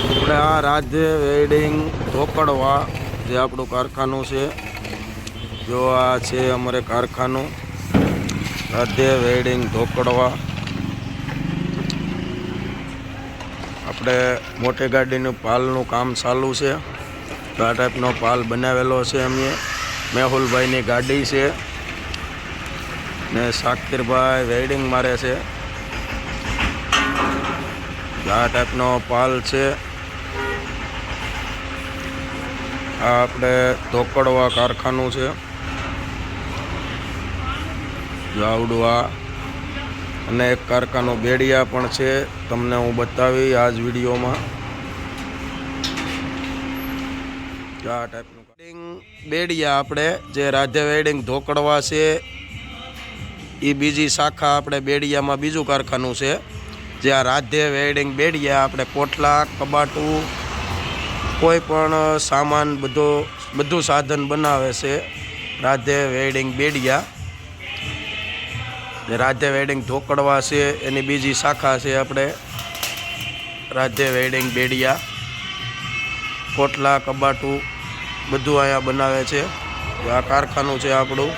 આપણે આ રાજ્ય વેડિંગ ધોકડવા જે આપણું કારખાનું છે, જો આ છે અમારે કારખાનું, રાજ્ય વેડિંગ ધોકડવા આપણે મોટી ગાડીનું પાલનું કામ ચાલુ છે, તો આ ટાઈપનો પાલ બનાવેલો છે અમે. મેહુલભાઈની ગાડી છે, ને શાકીરભાઈ વેડિંગ મારે છે. આ ટાઈપનો પાલ છે. આ આપણે ધોકડવા કારખાનું છે. જાવડવા. અને એક કારખાનું બેડિયા પણ છે. તમને હું બતાવી આ જ વિડીયોમાં. આ ટાઈપનું વેડિંગ બેડિયા આપણે જે રાધે વેડિંગ ધોકડવા છે એ બીજી શાખા આપણે બેડિયામાં બીજું કારખાનું છે. જે આ રાધે વેડિંગ બેડિયા આપણે કોટલા કબાટું કોઈ પણ સામાન બધો, બધું સાધન બનાવે છે. રાધે વેડિંગ બેડિયા. રાધે વેડિંગ ઢોકળવા છે, એની બીજી શાખા છે આપણે. રાધે વેડિંગ બેડિયા. કોટલા, કબાટું બધું અહીંયા બનાવે છે. આ કારખાનું છે આપણું.